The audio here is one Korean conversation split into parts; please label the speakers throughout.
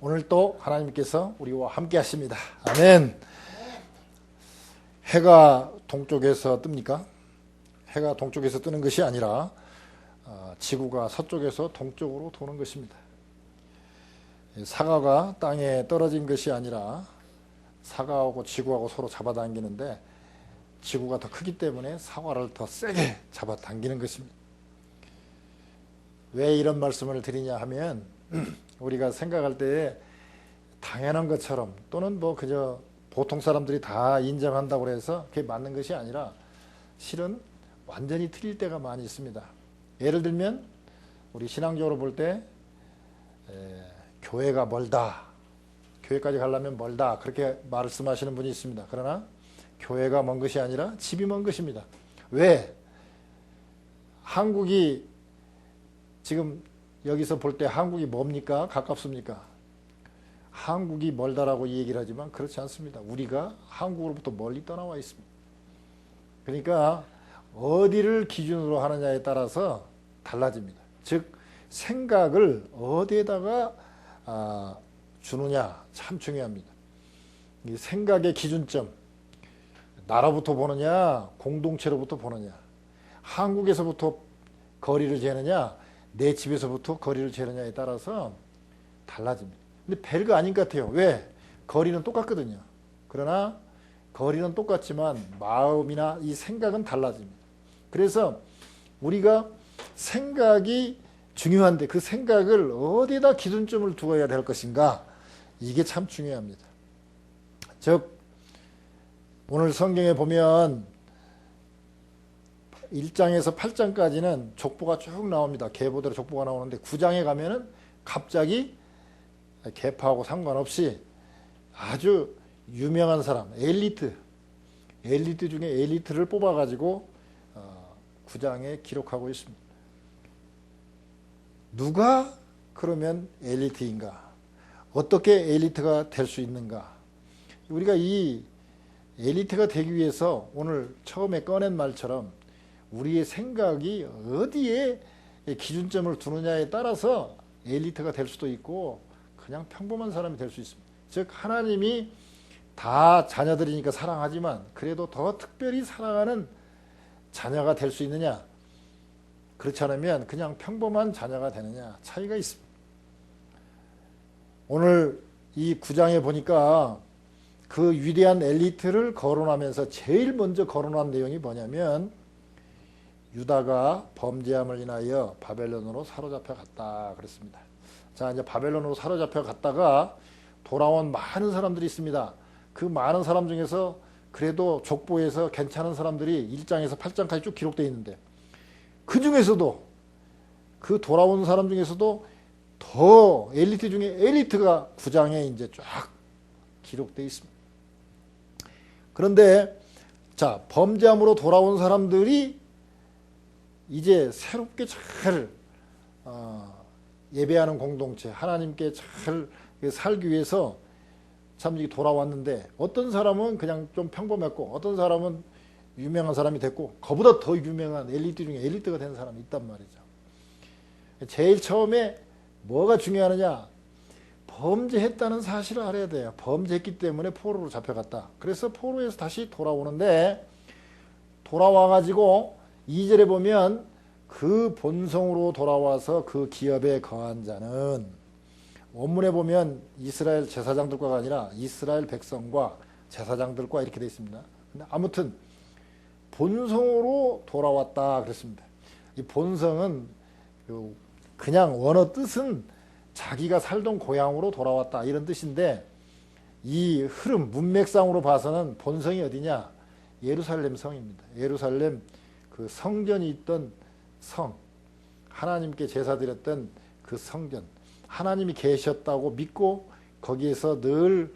Speaker 1: 오늘 또 하나님께서 우리와 함께 하십니다. 아멘. 해가 동쪽에서 뜹니까? 해가 동쪽에서 뜨는 것이 아니라 어, 지구가 서쪽에서 동쪽으로 도는 것입니다. 사과가 땅에 떨어진 것이 아니라 사과하고 지구하고 서로 잡아당기는데 지구가 더 크기 때문에 사과를 더 세게 잡아당기는 것입니다. 왜 이런 말씀을 드리냐 하면 우리가 생각할 때에 당연한 것처럼 또는 뭐 그저 보통 사람들이 다 인정한다고 해서 그게 맞는 것이 아니라 실은 완전히 틀릴 때가 많이 있습니다. 예를 들면 우리 신앙적으로 볼 때 교회가 멀다. 교회까지 가려면 멀다. 그렇게 말씀하시는 분이 있습니다. 그러나 교회가 먼 것이 아니라 집이 먼 것입니다. 왜? 한국이 지금 여기서 볼 때 한국이 뭡니까? 가깝습니까? 한국이 멀다라고 얘기를 하지만 그렇지 않습니다. 우리가 한국으로부터 멀리 떠나와 있습니다. 그러니까 어디를 기준으로 하느냐에 따라서 달라집니다. 즉 생각을 어디에다가 아, 주느냐 참 중요합니다. 이 생각의 기준점 나라부터 보느냐 공동체로부터 보느냐 한국에서부터 거리를 재느냐 내 집에서부터 거리를 재느냐에 따라서 달라집니다. 근데 별거 아닌 것 같아요. 왜? 거리는 똑같거든요. 그러나 거리는 똑같지만 마음이나 이 생각은 달라집니다. 그래서 우리가 생각이 중요한데 그 생각을 어디다 기준점을 두어야 될 것인가 이게 참 중요합니다. 즉 오늘 성경에 보면 1장에서 8장까지는 족보가 쭉 나옵니다. 계보대로 족보가 나오는데 9장에 가면은 갑자기 계파하고 상관없이 아주 유명한 사람, 엘리트, 엘리트 중에 엘리트를 뽑아가지고 9장에 기록하고 있습니다. 누가 그러면 엘리트인가? 어떻게 엘리트가 될 수 있는가? 우리가 이 엘리트가 되기 위해서 오늘 처음에 꺼낸 말처럼 우리의 생각이 어디에 기준점을 두느냐에 따라서 엘리트가 될 수도 있고 그냥 평범한 사람이 될 수 있습니다. 즉 하나님이 다 자녀들이니까 사랑하지만 그래도 더 특별히 사랑하는 자녀가 될 수 있느냐? 그렇지 않으면 그냥 평범한 자녀가 되느냐 차이가 있습니다. 오늘 이 구장에 보니까 그 위대한 엘리트를 거론하면서 제일 먼저 거론한 내용이 뭐냐면 유다가 범죄함을 인하여 바벨론으로 사로잡혀 갔다 그랬습니다. 자 이제 바벨론으로 사로잡혀 갔다가 돌아온 많은 사람들이 있습니다. 그 많은 사람 중에서 그래도 족보에서 괜찮은 사람들이 1장에서 8장까지 쭉 기록되어 있는데 그 중에서도 그 돌아온 사람 중에서도 더 엘리트 중에 엘리트가 9장에 이제 쫙 기록되어 있습니다. 그런데 자 범죄함으로 돌아온 사람들이 이제 새롭게 잘 어, 예배하는 공동체 하나님께 잘 살기 위해서 참 이게 돌아왔는데 어떤 사람은 그냥 좀 평범했고 어떤 사람은 유명한 사람이 됐고 그보다 더 유명한 엘리트 중에 엘리트가 된 사람이 있단 말이죠. 제일 처음에 뭐가 중요하느냐 범죄했다는 사실을 알아야 돼요. 범죄했기 때문에 포로로 잡혀갔다. 그래서 포로에서 다시 돌아오는데 돌아와가지고 2절에 보면 그 본성으로 돌아와서 그 기업에 거한 자는 원문에 보면 이스라엘 제사장들과가 아니라 이스라엘 백성과 제사장들과 이렇게 되어 있습니다. 근데 아무튼 본성으로 돌아왔다 그랬습니다. 이 본성은 그냥 원어 뜻은 자기가 살던 고향으로 돌아왔다 이런 뜻인데 이 흐름 문맥상으로 봐서는 본성이 어디냐 예루살렘 성입니다. 예루살렘 그 성전이 있던 성 하나님께 제사 드렸던 그 성전 하나님이 계셨다고 믿고 거기에서 늘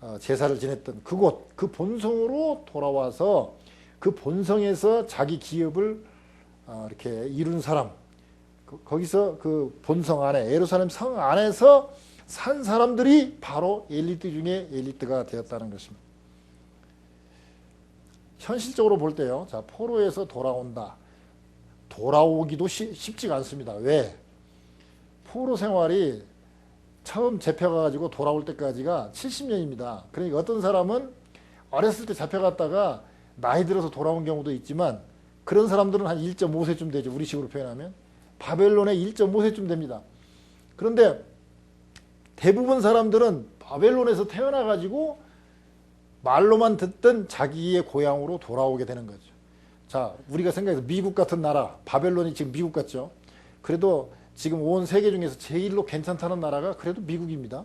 Speaker 1: 어, 제사를 지냈던 그곳 그 본성으로 돌아와서 그 본성에서 자기 기업을 어, 이렇게 이룬 사람 그, 거기서 그 본성 안에 예루살렘 성 안에서 산 사람들이 바로 엘리트 중에 엘리트가 되었다는 것입니다. 현실적으로 볼 때요. 자, 포로에서 돌아온다. 돌아오기도 쉬, 쉽지가 않습니다. 왜? 포로 생활이 처음 잡혀가지고 돌아올 때까지가 70년입니다. 그러니까 어떤 사람은 어렸을 때 잡혀갔다가 나이 들어서 돌아온 경우도 있지만 그런 사람들은 한 1.5세쯤 되죠. 우리 식으로 표현하면. 바벨론에 1.5세쯤 됩니다. 그런데 대부분 사람들은 바벨론에서 태어나가지고 말로만 듣던 자기의 고향으로 돌아오게 되는 거죠. 자, 우리가 생각해서 미국 같은 나라, 바벨론이 지금 미국 같죠. 그래도 지금 온 세계 중에서 제일로 괜찮다는 나라가 그래도 미국입니다.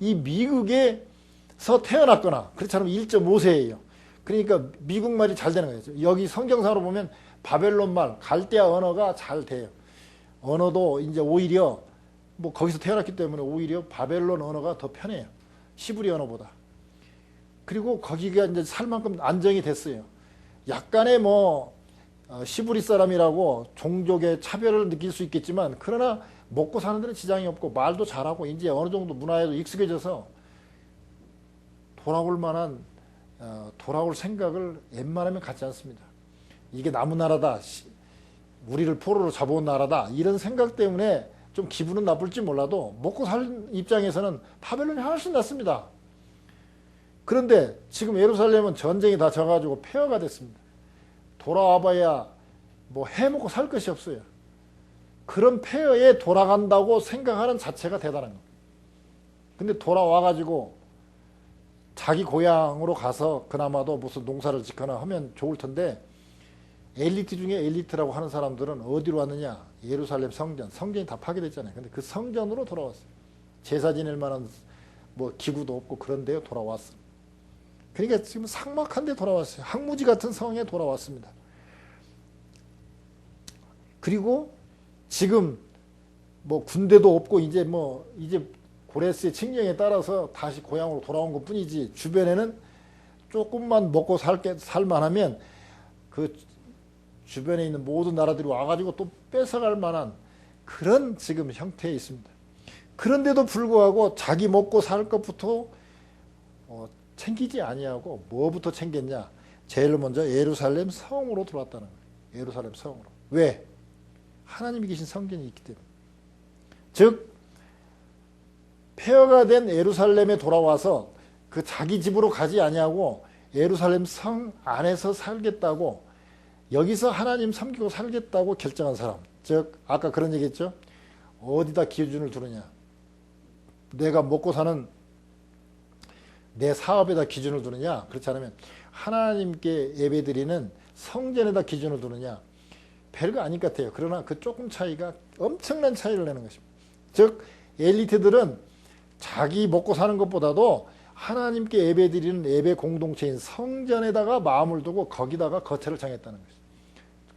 Speaker 1: 이 미국에서 태어났거나 그렇지 않으면 1.5세예요. 그러니까 미국 말이 잘 되는 거죠. 여기 성경상으로 보면 바벨론 말, 갈대아 언어가 잘 돼요. 언어도 이제 오히려 뭐 거기서 태어났기 때문에 오히려 바벨론 언어가 더 편해요. 시브리 언어보다. 그리고 거기가 이제 살 만큼 안정이 됐어요. 약간의 뭐 어, 시브리 사람이라고 종족의 차별을 느낄 수 있겠지만 그러나 먹고 사는 데는 지장이 없고 말도 잘하고 이제 어느 정도 문화에도 익숙해져서 돌아올 만한 어, 돌아올 생각을 웬만하면 갖지 않습니다. 이게 나무 나라다. 시- 우리를 포로로 잡아온 나라다. 이런 생각 때문에 좀 기분은 나쁠지 몰라도 먹고 살 입장에서는 바벨론이 훨씬 낫습니다. 그런데 지금 예루살렘은 전쟁이 다 져가지고 폐허가 됐습니다. 돌아와 봐야 뭐 해먹고 살 것이 없어요. 그런 폐허에 돌아간다고 생각하는 자체가 대단한 겁니다. 근데 돌아와가지고 자기 고향으로 가서 그나마도 무슨 농사를 짓거나 하면 좋을 텐데 엘리트 중에 엘리트라고 하는 사람들은 어디로 왔느냐? 예루살렘 성전. 성전이 다 파괴됐잖아요. 근데 그 성전으로 돌아왔어요. 제사 지낼 만한 뭐 기구도 없고 그런 데에 돌아왔어. 그러니까 지금 삭막한 데 돌아왔어요. 항무지 같은 성에 돌아왔습니다. 그리고 지금 뭐 군대도 없고 이제 뭐 이제 고레스의 칙령에 따라서 다시 고향으로 돌아온 것 뿐이지 주변에는 조금만 먹고 살게 살만하면 그 주변에 있는 모든 나라들이 와가지고 또 뺏어갈 만한 그런 지금 형태에 있습니다. 그런데도 불구하고 자기 먹고 살 것부터 어, 챙기지 아니하고 뭐부터 챙겼냐? 제일 먼저 예루살렘 성으로 들어왔다는 거예요. 예루살렘 성으로. 왜? 하나님이 계신 성전이 있기 때문에. 즉 폐허가 된 예루살렘에 돌아와서 그 자기 집으로 가지 아니하고 예루살렘 성 안에서 살겠다고 여기서 하나님 섬기고 살겠다고 결정한 사람. 즉 아까 그런 얘기했죠. 어디다 기준을 두느냐. 내가 먹고 사는 내 사업에다 기준을 두느냐. 그렇지 않으면 하나님께 예배드리는 성전에다 기준을 두느냐. 별거 아닐 것 같아요. 그러나 그 조금 차이가 엄청난 차이를 내는 것입니다. 즉 엘리트들은 자기 먹고 사는 것보다도 하나님께 예배드리는 예배 공동체인 성전에다가 마음을 두고 거기다가 거처를 정했다는 것이죠.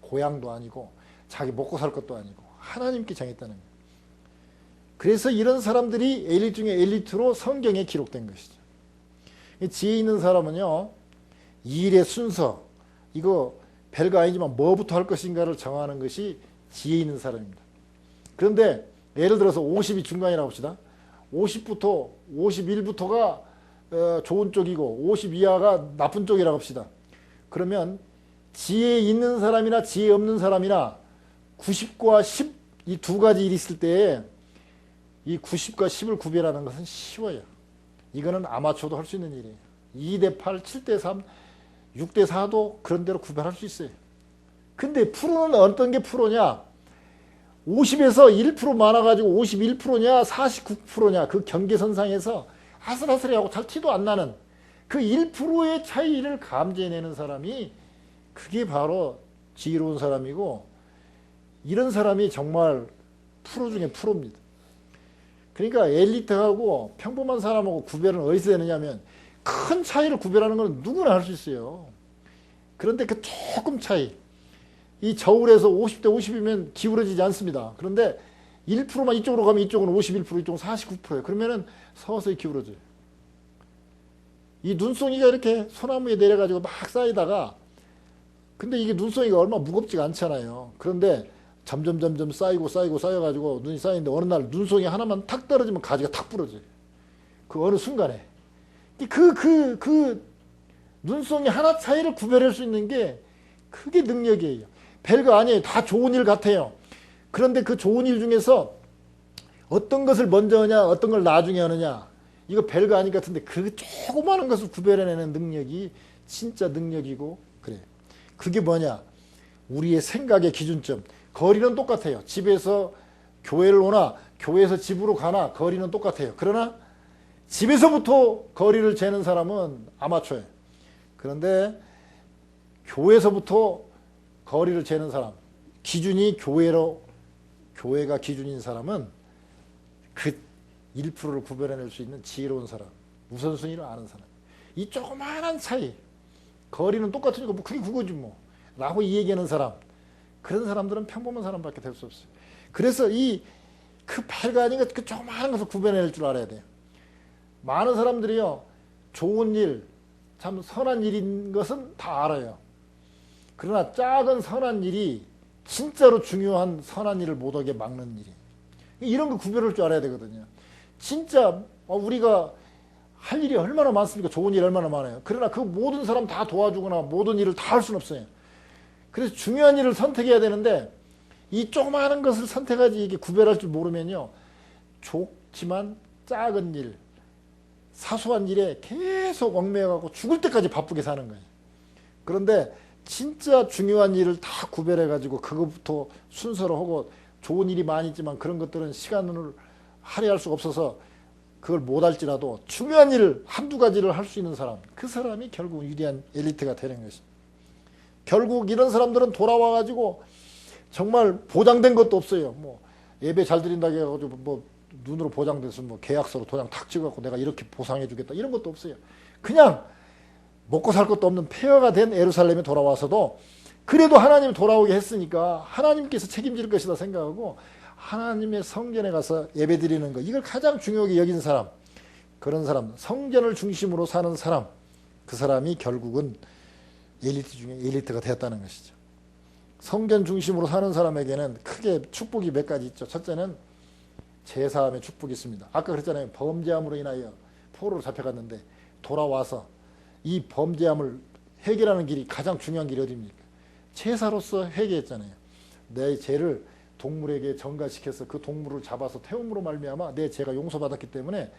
Speaker 1: 고향도 아니고 자기 먹고 살 것도 아니고 하나님께 정했다는 거예요. 그래서 이런 사람들이 엘리트 중에 엘리트로 성경에 기록된 것이죠. 이 지혜 있는 사람은요. 일의 순서 이거 별거 아니지만 뭐부터 할 것인가를 정하는 것이 지혜 있는 사람입니다. 그런데 예를 들어서 50이 중간이라고 합시다. 50부터 51부터가 어, 좋은 쪽이고 50 이하가 나쁜 쪽이라고 합시다. 그러면 지혜 있는 사람이나 지혜 없는 사람이나 90과 10 이 두 가지 일이 있을 때이 90과 10을 구별하는 것은 쉬워요. 이거는 아마추어도 할 수 있는 일이에요. 2대 8, 7대 3, 6대 4도 그런 대로 구별할 수 있어요. 근데 프로는 어떤 게 프로냐? 50에서 1% 많아가지고 51%냐, 49%냐, 그 경계선상에서 아슬아슬해하고 잘 티도 안 나는 그 1%의 차이를 감지해내는 사람이 그게 바로 지혜로운 사람이고 이런 사람이 정말 프로 중에 프로입니다. 그러니까 엘리트하고 평범한 사람하고 구별은 어디서 되느냐면 큰 차이를 구별하는 건 누구나 할 수 있어요. 그런데 그 조금 차이, 이 저울에서 50대 50이면 기울어지지 않습니다. 그런데 1%만 이쪽으로 가면 이쪽은 51%, 이쪽은 49%예요. 그러면은 서서히 기울어져요. 이 눈송이가 이렇게 소나무에 내려가지고 막 쌓이다가 근데 이게 눈송이가 얼마 무겁지가 않잖아요. 그런데 점점 점점 쌓이고 쌓이고 쌓여가지고 눈이 쌓이는데 어느 날 눈송이 하나만 탁 떨어지면 가지가 탁 부러져요. 그 어느 순간에 그 그 그 눈송이 하나 차이를 구별할 수 있는 게 그게 능력이에요. 별거 아니에요. 다 좋은 일 같아요. 그런데 그 좋은 일 중에서 어떤 것을 먼저 하냐, 어떤 걸 나중에 하느냐. 이거 별거 아닌 것 같은데 그 조그마한 것을 구별해내는 능력이 진짜 능력이고 그래. 그게 뭐냐? 우리의 생각의 기준점. 거리는 똑같아요. 집에서 교회를 오나 교회에서 집으로 가나 거리는 똑같아요. 그러나 집에서부터 거리를 재는 사람은 아마추어예요. 그런데 교회에서부터 거리를 재는 사람, 기준이 교회로 교회가 기준인 사람은 그 1%를 구별해낼 수 있는 지혜로운 사람, 우선순위를 아는 사람. 이 조그마한 차이, 거리는 똑같으니까 뭐 그게 그거지 뭐. 라고 이 얘기하는 사람. 그런 사람들은 평범한 사람밖에 될 수 없어요. 그래서 이그 것, 그 조그마한 것을 구별해낼 줄 알아야 돼요. 많은 사람들이요, 좋은 일, 참 선한 일인 것은 다 알아요. 그러나 작은 선한 일이 진짜로 중요한 선한 일을 못하게 막는 일이. 이런 거 구별할 줄 알아야 되거든요. 진짜 어, 우리가 할 일이 얼마나 많습니까? 좋은 일 얼마나 많아요. 그러나 그 모든 사람 다 도와주거나 모든 일을 다 할 수는 없어요. 그래서 중요한 일을 선택해야 되는데 이 조그마한 것을 선택하지 이게 구별할 줄 모르면요. 좋지만 작은 일, 사소한 일에 계속 얽매여가고 죽을 때까지 바쁘게 사는 거예요. 그런데 진짜 중요한 일을 다 구별해가지고 그것부터 순서로 하고 좋은 일이 많이 있지만 그런 것들은 시간을 할애할 수가 없어서 그걸 못할지라도 중요한 일 한두 가지를 할 수 있는 사람 그 사람이 결국 위대한 엘리트가 되는 것입니다. 결국 이런 사람들은 돌아와가지고 정말 보장된 것도 없어요. 뭐 예배 잘 드린다고 해가지고 뭐 눈으로 보장돼서 뭐 계약서로 도장 탁 찍어갖고 내가 이렇게 보상해주겠다. 이런 것도 없어요. 그냥 먹고 살 것도 없는 폐허가 된 에루살렘에 돌아와서도 그래도 하나님이 돌아오게 했으니까 하나님께서 책임질 것이다 생각하고 하나님의 성전에 가서 예배 드리는 거. 이걸 가장 중요하게 여긴 사람. 그런 사람. 성전을 중심으로 사는 사람. 그 사람이 결국은 엘리트 중에 엘리트가 되었다는 것이죠. 성전 중심으로 사는 사람에게는 크게 축복이 몇 가지 있죠. 첫째는 제사함의 축복이 있습니다. 아까 그랬잖아요. 범죄함으로 인하여 포로로 잡혀갔는데 돌아와서 이 범죄함을 해결하는 길이 가장 중요한 길이 어디입니까? 제사로서 해결했잖아요. 내 죄를 동물에게 전가시켜서 그 동물을 잡아서 태움으로 말미암아 내 죄가 용서받았기 때문에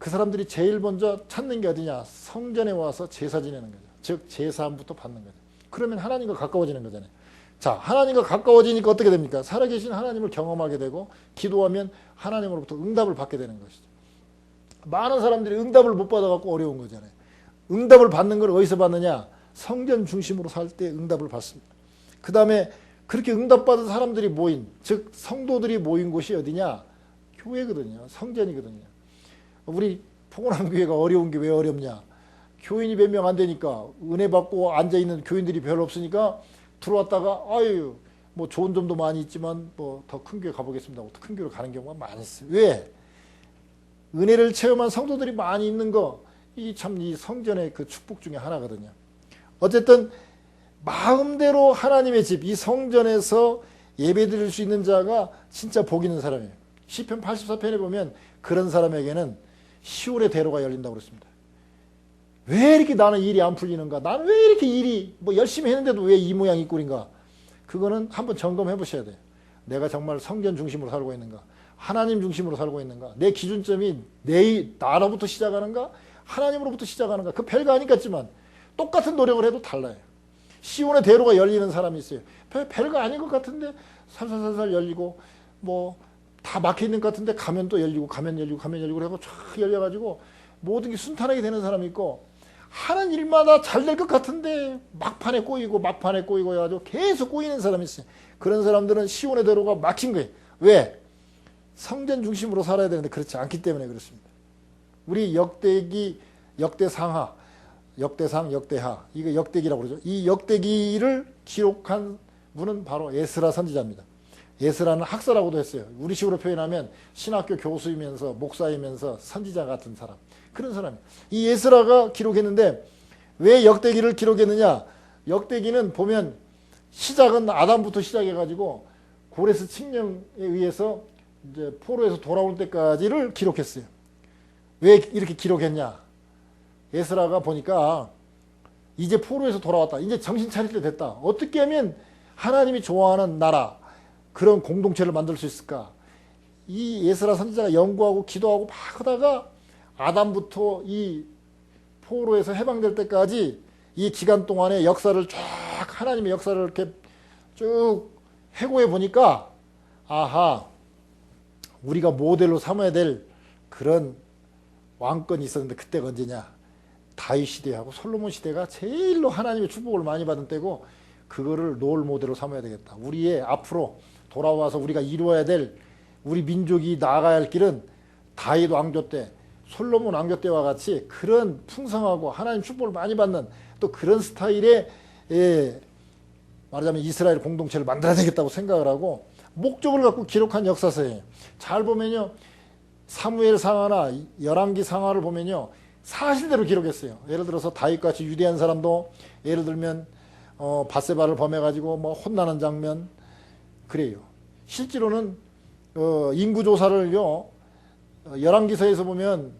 Speaker 1: 그 사람들이 제일 먼저 찾는 게 어디냐? 성전에 와서 제사 지내는 거죠. 즉 제사함부터 받는 거죠. 그러면 하나님과 가까워지는 거잖아요. 자, 하나님과 가까워지니까 어떻게 됩니까? 살아계신 하나님을 경험하게 되고 기도하면 하나님으로부터 응답을 받게 되는 것이죠. 많은 사람들이 응답을 못 받아갖고 어려운 거잖아요. 응답을 받는 걸 어디서 받느냐? 성전 중심으로 살 때 응답을 받습니다. 그 다음에 그렇게 응답받은 사람들이 모인, 즉 성도들이 모인 곳이 어디냐? 교회거든요. 성전이거든요. 우리 포근한 교회가 어려운 게 왜 어렵냐? 교인이 몇 명 안 되니까 은혜 받고 앉아 있는 교인들이 별로 없으니까 들어왔다가 아유 뭐 좋은 점도 많이 있지만 뭐 더 큰 교회 가보겠습니다. 큰 교회로 가는 경우가 많이 있어요. 왜? 은혜를 체험한 성도들이 많이 있는 거 이 참이 성전의 그 축복 중에 하나거든요. 어쨌든 마음대로 하나님의 집 이 성전에서 예배드릴 수 있는 자가 진짜 복 있는 사람이에요. 시편 84편에 보면 그런 사람에게는 시온의 대로가 열린다고 그랬습니다. 왜 이렇게 나는 일이 안 풀리는가? 나는 왜 이렇게 일이 뭐 열심히 했는데도 왜 이 모양 이 꼴인가? 그거는 한번 점검해 보셔야 돼요. 내가 정말 성전 중심으로 살고 있는가? 하나님 중심으로 살고 있는가? 내 기준점이 내 나로부터 시작하는가? 하나님으로부터 시작하는가? 그 별거 같지만 똑같은 노력을 해도 달라요. 시온의 대로가 열리는 사람이 있어요. 별, 별거 아닌 것 같은데 살살살살 열리고 뭐 다 막혀 있는 것 같은데 가면 또 열리고 가면 열리고 가면 열리고 하고 쫙 열려가지고 모든 게 순탄하게 되는 사람이 있고 하는 일마다 잘 될 것 같은데 막판에 꼬이고 막판에 꼬이고 해가지고 계속 꼬이는 사람이 있어요. 그런 사람들은 시온의 대로가 막힌 거예요. 왜? 성전 중심으로 살아야 되는데 그렇지 않기 때문에 그렇습니다. 우리 역대기, 역대상하, 역대상, 역대하 이거 역대기라고 그러죠. 이 역대기를 기록한 분은 바로 에스라 선지자입니다. 예스라는 학사라고도 했어요. 우리 식으로 표현하면 신학교 교수이면서 목사이면서 선지자 같은 사람. 그런 사람이. 이 예스라가 기록했는데 왜 역대기를 기록했느냐? 역대기는 보면 시작은 아담부터 시작해가지고 고레스 칙령에 의해서 이제 포로에서 돌아올 때까지를 기록했어요. 왜 이렇게 기록했냐? 예스라가 보니까 이제 포로에서 돌아왔다. 이제 정신 차릴 때 됐다. 어떻게 하면 하나님이 좋아하는 나라, 그런 공동체를 만들 수 있을까? 이 예스라 선지자가 연구하고 기도하고 막 하다가 아담부터 이 포로에서 해방될 때까지 이 기간 동안의 역사를 쫙 하나님의 역사를 이렇게 쭉 해고해 보니까 아하 우리가 모델로 삼아야 될 그런 왕권이 있었는데 그때가 언제냐 다윗 시대하고 솔로몬 시대가 제일로 하나님의 축복을 많이 받은 때고 그거를 롤 모델로 삼아야 되겠다. 우리의 앞으로 돌아와서 우리가 이루어야 될 우리 민족이 나아가야 할 길은 다윗 왕조 때 솔로몬 왕조 때와 같이 그런 풍성하고 하나님 축복을 많이 받는 또 그런 스타일의 예, 말하자면 이스라엘 공동체를 만들어야 되겠다고 생각을 하고 목적을 갖고 기록한 역사서예요. 잘 보면요. 사무엘 상하나 열왕기 상하를 보면요. 사실대로 기록했어요. 예를 들어서 다윗같이 유대한 사람도 예를 들면 어, 바세바를 범해가지고 뭐 혼나는 장면 그래요. 실제로는 어, 인구 조사를요 어, 열왕기서에서 보면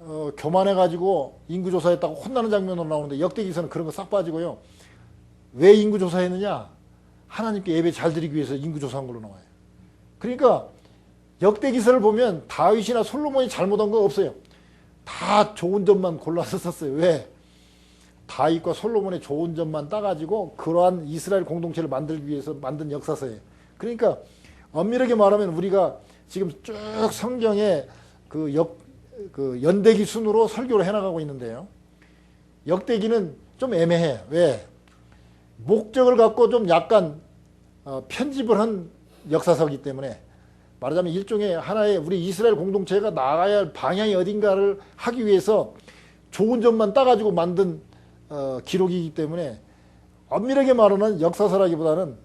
Speaker 1: 어, 교만해가지고 인구 조사했다고 혼나는 장면으로 나오는데 역대기서는 그런 거 싹 빠지고요. 왜 인구 조사했느냐? 하나님께 예배 잘 드리기 위해서 인구 조사한 걸로 나와요. 그러니까 역대기서를 보면 다윗이나 솔로몬이 잘못한 거 없어요. 다 좋은 점만 골라서 썼어요. 왜? 다윗과 솔로몬의 좋은 점만 따가지고 그러한 이스라엘 공동체를 만들기 위해서 만든 역사서예요. 그러니까 엄밀하게 말하면 우리가 지금 쭉 성경에 그 역, 그 연대기 순으로 설교를 해나가고 있는데요. 역대기는 좀 애매해. 왜? 목적을 갖고 좀 약간 어, 편집을 한 역사서기 때문에 말하자면 일종의 하나의 우리 이스라엘 공동체가 나아가야 할 방향이 어딘가를 하기 위해서 좋은 점만 따가지고 만든 어, 기록이기 때문에 엄밀하게 말하는 역사서라기보다는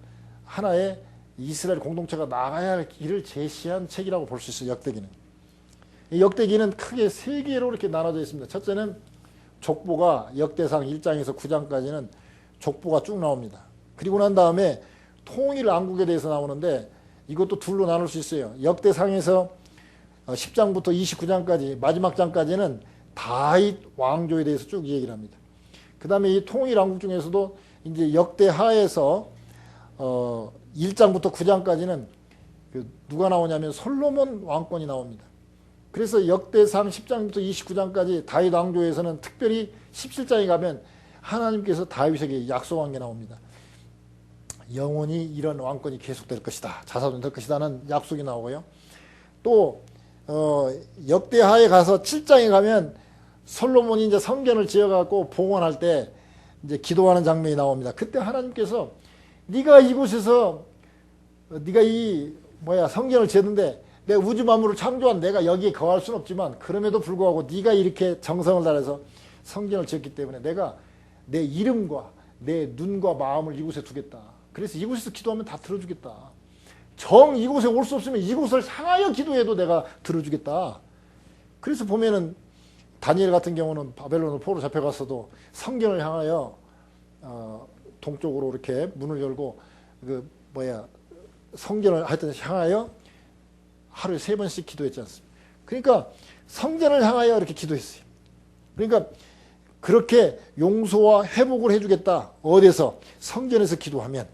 Speaker 1: 하나의 이스라엘 공동체가 나아가야 할 길을 제시한 책이라고 볼 수 있어요. 역대기는. 이 역대기는 크게 세 개로 이렇게 나눠져 있습니다. 첫째는 족보가 역대상 1장에서 9장까지는 족보가 쭉 나옵니다. 그리고 난 다음에 통일 왕국에 대해서 나오는데 이것도 둘로 나눌 수 있어요. 역대상에서 10장부터 29장까지 마지막 장까지는 다윗 왕조에 대해서 쭉 얘기를 합니다. 그 다음에 이 통일 왕국 중에서도 이제 역대하에서 어 1장부터 9장까지는 그 누가 나오냐면 솔로몬 왕권이 나옵니다. 그래서 역대상 10장부터 29장까지 다윗 왕조에서는 특별히 17장에 가면 하나님께서 다윗에게 약속한 게 나옵니다. 영원히 이런 왕권이 계속될 것이다. 자사될 것이다는 약속이 나오고요. 또 어, 역대하에 가서 7장에 가면 솔로몬이 이제 성전을 지어갖고 봉헌할 때 이제 기도하는 장면이 나옵니다. 그때 하나님께서 네가 이곳에서 네가 이 뭐야 성전을 지었는데 내 우주 만물을 창조한 내가 여기에 거할 수는 없지만 그럼에도 불구하고 네가 이렇게 정성을 다해서 성전을 지었기 때문에 내가 내 이름과 내 눈과 마음을 이곳에 두겠다. 그래서 이곳에서 기도하면 다 들어주겠다. 정 이곳에 올 수 없으면 이곳을 향하여 기도해도 내가 들어주겠다. 그래서 보면은 다니엘 같은 경우는 바벨론으로 포로 잡혀갔어도 성경을 향하여 어, 동쪽으로 이렇게 문을 열고 그 뭐야 성전을 하여튼 향하여 하루에 세 번씩 기도했지 않습니까? 그러니까 성전을 향하여 이렇게 기도했어요. 그러니까 그렇게 용서와 회복을 해주겠다. 어디서? 성전에서 기도하면.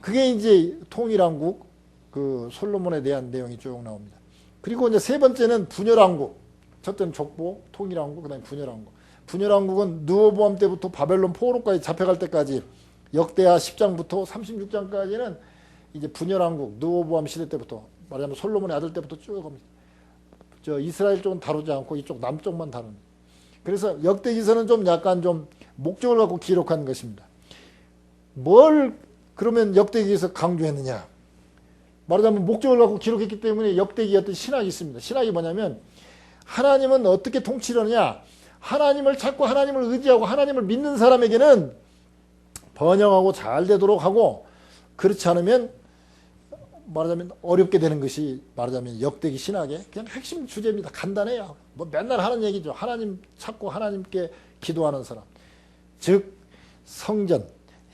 Speaker 1: 그게 이제 통일왕국, 그 솔로몬에 대한 내용이 쭉 나옵니다. 그리고 이제 세 번째는 분열왕국. 첫째는 족보, 통일왕국, 그 다음에 분열왕국. 분열왕국은 누호보암 때부터 바벨론 포로까지 잡혀갈 때까지 역대하 10장부터 36장까지는 이제 분열왕국, 누호보암 시대 때부터 말하자면 솔로몬의 아들 때부터 쭉 갑니다. 저 이스라엘 쪽은 다루지 않고 이쪽 남쪽만 다룹니다. 그래서 역대기서는 좀 약간 좀 목적을 갖고 기록한 것입니다. 뭘 그러면 역대기에서 강조했느냐? 말하자면 목적을 갖고 기록했기 때문에 역대기 어떤 신학이 있습니다. 신학이 뭐냐면 하나님은 어떻게 통치를 하느냐? 하나님을 찾고 하나님을 의지하고 하나님을 믿는 사람에게는 번영하고 잘 되도록 하고 그렇지 않으면 말하자면 어렵게 되는 것이 말하자면 역대기 신학의 그냥 핵심 주제입니다. 간단해요. 뭐 맨날 하는 얘기죠. 하나님 찾고 하나님께 기도하는 사람. 즉 성전,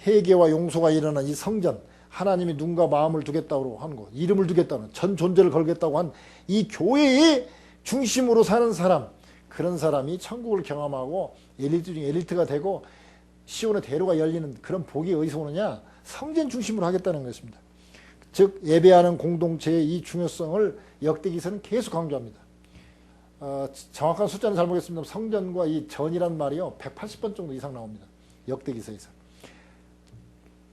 Speaker 1: 회개와 용서가 일어난 이 성전, 하나님이 눈과 마음을 두겠다고 하는 거, 이름을 두겠다는 전 존재를 걸겠다고 한 이 교회의 중심으로 사는 사람, 그런 사람이 천국을 경험하고 엘리트 중 엘리트가 되고 시온의 대로가 열리는 그런 복이 어디서 오느냐? 성전 중심으로 하겠다는 것입니다. 즉 예배하는 공동체의 이 중요성을 역대기서는 계속 강조합니다. 어, 정확한 숫자는 잘 모르겠습니다. 성전과 이 전이란 말이요 180번 정도 이상 나옵니다. 역대기서에서.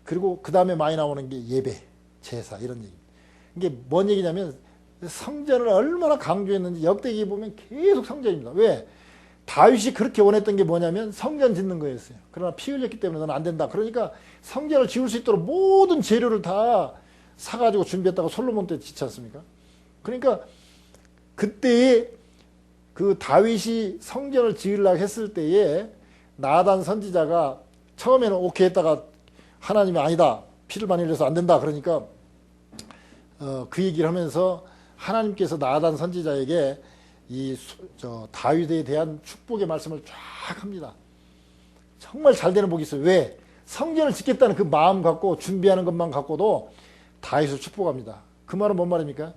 Speaker 1: 그리고 그 다음에 많이 나오는 게 예배, 제사 이런 얘기. 이게 뭔 얘기냐면 성전을 얼마나 강조했는지 역대기 보면 계속 성전입니다. 왜? 다윗이 그렇게 원했던 게 뭐냐면 성전 짓는 거였어요. 그러나 피 흘렸기 때문에 너는 안 된다. 그러니까 성전을 지을 수 있도록 모든 재료를 다 사가지고 준비했다가 솔로몬 때 짓지 않습니까? 그러니까 그때에 그 다윗이 성전을 지으려고 했을 때에 나단 선지자가 처음에는 오케이 했다가 하나님이 아니다. 피를 많이 흘려서 안 된다. 그러니까 어, 그 얘기를 하면서 하나님께서 나단 선지자에게 이 저 다윗에 대한 축복의 말씀을 쫙 합니다. 정말 잘 되는 복이 있어요. 왜? 성전을 짓겠다는 그 마음 갖고 준비하는 것만 갖고도 다윗을 축복합니다. 그 말은 뭔 말입니까?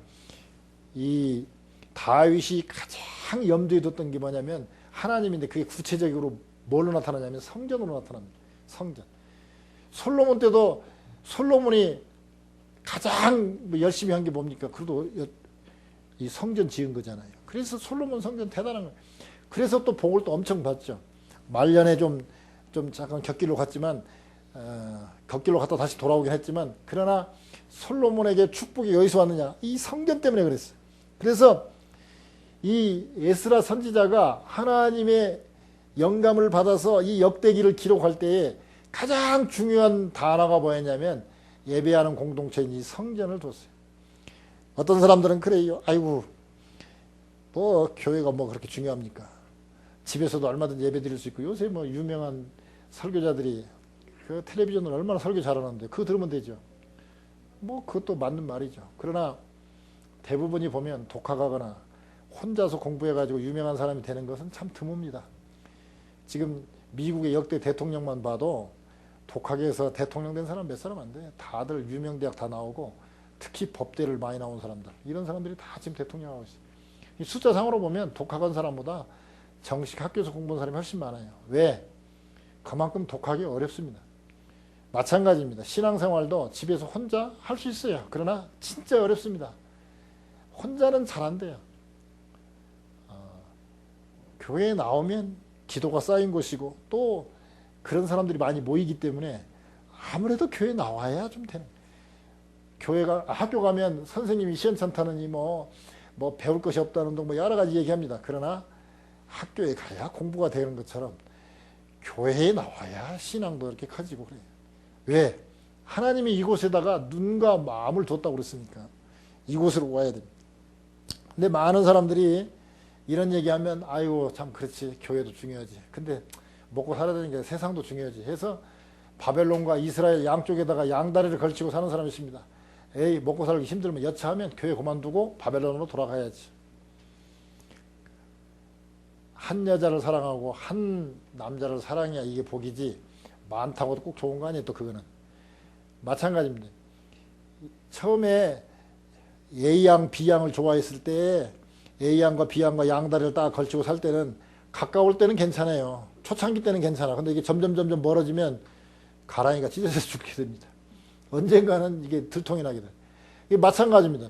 Speaker 1: 이 다윗이 가장 염두에 뒀던 게 뭐냐면 하나님인데 그게 구체적으로 뭘로 나타나냐면 성전으로 나타납니다. 성전. 솔로몬 때도 솔로몬이 가장 뭐 열심히 한 게 뭡니까? 그래도 이 성전 지은 거잖아요. 그래서 솔로몬 성전 대단한 거예요. 그래서 또 복을 또 엄청 받죠. 말년에 좀, 좀 잠깐 격길로 갔지만, 어, 격길로 갔다 다시 돌아오긴 했지만, 그러나 솔로몬에게 축복이 어디서 왔느냐? 이 성전 때문에 그랬어요. 그래서 이 에스라 선지자가 하나님의 영감을 받아서 이 역대기를 기록할 때에 가장 중요한 단어가 뭐였냐면 예배하는 공동체인 이 성전을 뒀어요. 어떤 사람들은 그래요. 아이고, 뭐 교회가 뭐 그렇게 중요합니까? 집에서도 얼마든지 예배 드릴 수 있고 요새 뭐 유명한 설교자들이 그 텔레비전을 얼마나 설교 잘하는데 그거 들으면 되죠. 뭐 그것도 맞는 말이죠. 그러나 대부분이 보면 독학하거나 혼자서 공부해가지고 유명한 사람이 되는 것은 참 드뭅니다. 지금 미국의 역대 대통령만 봐도 독학에서 대통령 된 사람 몇 사람 안 돼. 다들 유명 대학 다 나오고 특히 법대를 많이 나온 사람들 이런 사람들이 다 지금 대통령 하고 있어요. 이 숫자상으로 보면 독학한 사람보다 정식 학교에서 공부한 사람이 훨씬 많아요. 왜? 그만큼 독학이 어렵습니다. 마찬가지입니다. 신앙생활도 집에서 혼자 할 수 있어요. 그러나 진짜 어렵습니다. 혼자는 잘 안 돼요. 어, 교회에 나오면 기도가 쌓인 곳이고 또 그런 사람들이 많이 모이기 때문에 아무래도 교회 에 나와야 좀 되는 교회가 학교 가면 선생님이 시원찮다느니 뭐, 뭐 배울 것이 없다는 등뭐 여러 가지 얘기합니다. 그러나 학교에 가야 공부가 되는 것처럼 교회에 나와야 신앙도 이렇게 커지고 그래요. 왜? 하나님이 이곳에다가 눈과 마음을 뒀다고 그랬으니까 이곳으로 와야 됩니다. 근데 많은 사람들이 이런 얘기하면 아이고 참 그렇지 교회도 중요하지. 근데 먹고 살아야 게 세상도 중요하지. 해서 바벨론과 이스라엘 양쪽에다가 양다리를 걸치고 사는 사람이 있습니다. 에이 먹고 살기 힘들면 여차하면 교회 그만두고 바벨론으로 돌아가야지. 한 여자를 사랑하고 한 남자를 사랑해야 이게 복이지. 많다고도 꼭 좋은 거 아니에요 또 그거는. 마찬가지입니다. 처음에 A양 B양을 좋아했을 때 A양과 B양과 양다리를 딱 걸치고 살 때는 가까울 때는 괜찮아요. 초창기 때는 괜찮아. 근데 이게 점점 점점 멀어지면 가랑이가 찢어져 죽게 됩니다 언젠가는 이게 들통이 나게 돼 이게 마찬가지입니다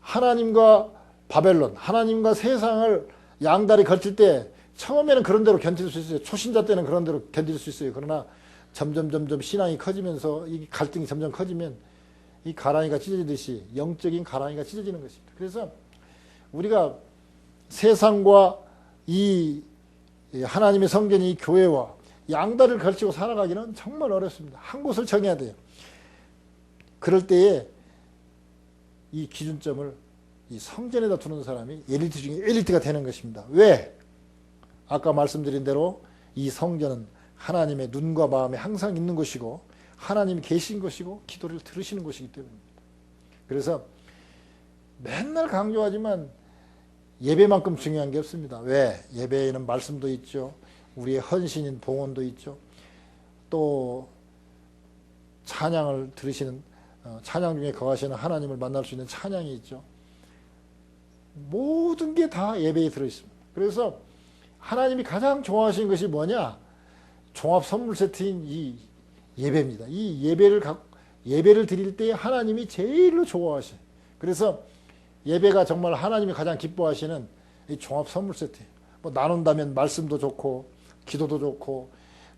Speaker 1: 하나님과 바벨론 하나님과 세상을 양다리 걸칠 때 처음에는 그런 대로 견딜 수 있어요. 초신자 때는 그런 대로 견딜 수 있어요. 그러나 점점 점점 신앙이 커지면서 이 갈등이 점점 커지면 이 가랑이가 찢어지듯이 영적인 가랑이가 찢어지는 것입니다. 그래서 우리가 세상과 이 하나님의 성전이 이 교회와 양다리를 걸치고 살아가기는 정말 어렵습니다. 한 곳을 정해야 돼요. 그럴 때에 이 기준점을 이 성전에다 두는 사람이 엘리트 중에 엘리트가 되는 것입니다. 왜? 아까 말씀드린 대로 이 성전은 하나님의 눈과 마음에 항상 있는 것이고 하나님이 계신 것이고 기도를 들으시는 것이기 때문입니다. 그래서 맨날 강조하지만 예배만큼 중요한 게 없습니다. 왜? 예배에는 말씀도 있죠. 우리의 헌신인 봉헌도 있죠. 또 찬양을 들으시는 어, 찬양 중에 거하시는 하나님을 만날 수 있는 찬양이 있죠. 모든 게 다 예배에 들어있습니다. 그래서 하나님이 가장 좋아하시는 것이 뭐냐? 종합 선물 세트인 이 예배입니다. 이 예배를 예배를 드릴 때 하나님이 제일로 좋아하시. 그래서 예배가 정말 하나님이 가장 기뻐하시는 이 종합 선물 세트예요. 뭐 나눈다면 말씀도 좋고 기도도 좋고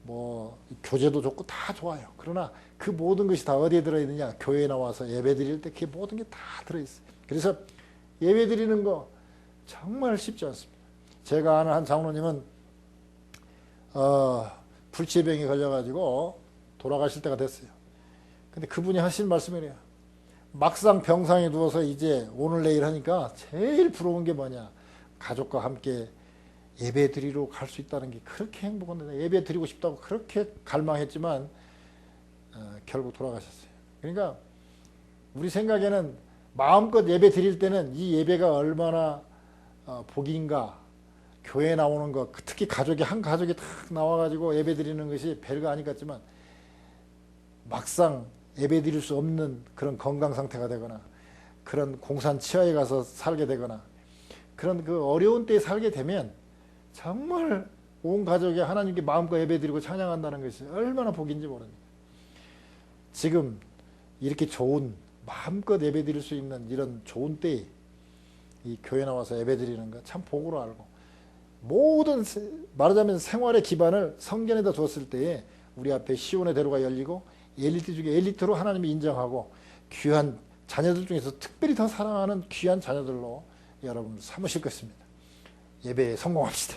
Speaker 1: 뭐 교제도 좋고 다 좋아요. 그러나 그 모든 것이 다 어디에 들어 있느냐? 교회에 나와서 예배 드릴 때 그 모든 게 다 들어 있어요. 그래서 예배 드리는 거 정말 쉽지 않습니다. 제가 아는 한 장로님은 어, 불치병에 걸려가지고 돌아가실 때가 됐어요. 근데 그분이 하신 말씀이래요. 막상 병상에 누워서 이제 오늘 내일 하니까 제일 부러운 게 뭐냐. 가족과 함께 예배 드리러 갈 수 있다는 게 그렇게 행복한데 예배 드리고 싶다고 그렇게 갈망했지만 어, 결국 돌아가셨어요. 그러니까 우리 생각에는 마음껏 예배 드릴 때는 이 예배가 얼마나 어, 복인가 교회 나오는 거 특히 가족이 한 가족이 딱 나와가지고 예배 드리는 것이 별거 아니 같지만 막상 예배 드릴 수 없는 그런 건강 상태가 되거나 그런 공산 치하에 가서 살게 되거나 그런 그 어려운 때에 살게 되면 정말 온 가족이 하나님께 마음껏 예배 드리고 찬양한다는 것이 얼마나 복인지 모릅니다. 지금 이렇게 좋은 마음껏 예배 드릴 수 있는 이런 좋은 때에 이 교회 나와서 예배 드리는 거 참 복으로 알고 모든 세- 말하자면 생활의 기반을 성전에다 두었을 때에 우리 앞에 시온의 대로가 열리고 엘리트 중에 엘리트로 하나님이 인정하고 귀한 자녀들 중에서 특별히 더 사랑하는 귀한 자녀들로 여러분 삼으실 것입니다. 예배에 성공합시다.